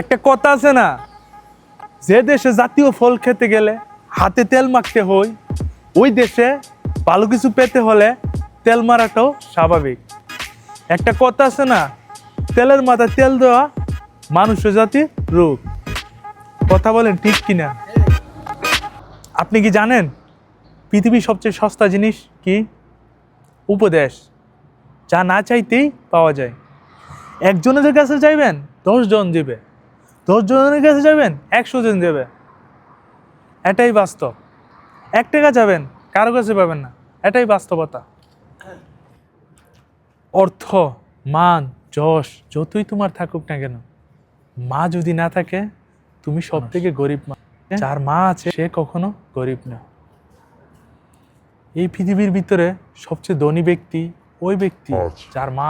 একটা কথা আছে না? যে দেশে জাতীয় ফল খেতে গেলে হাতে তেল মাখতে হয়, ওই দেশে ভালো কিছু পেতে হলে তেল মারাটাও স্বাভাবিক। একটা কথা আছে না, তেলের মাথায় তেল দেওয়া মানুষ জাতির রোগ কথা বলেন ঠিক কিনা? আপনি কি জানেন পৃথিবীর সবচেয়ে সস্তা জিনিস কি? উপদেশ, যা না চাইতেই পাওয়া যায়। একজনের কাছে চাইবেন, দশজন দেবে। দশ জনের কাছে যাবেন একশো জন দেবে। এটাই বাস্তব। এক টাকা যাবেন কারও কাছে পাবেন না। এটাই বাস্তবতা। অর্থ মান যশ যতই তোমার থাকুক না কেন মা যদি না থাকে তুমি সব থেকে গরিব মা। যার মা আছে সে কখনো গরিব না। এই পৃথিবীর ভিতরে সবচেয়ে ধনী ব্যক্তি ওই ব্যক্তি আচ্ছা। যার মা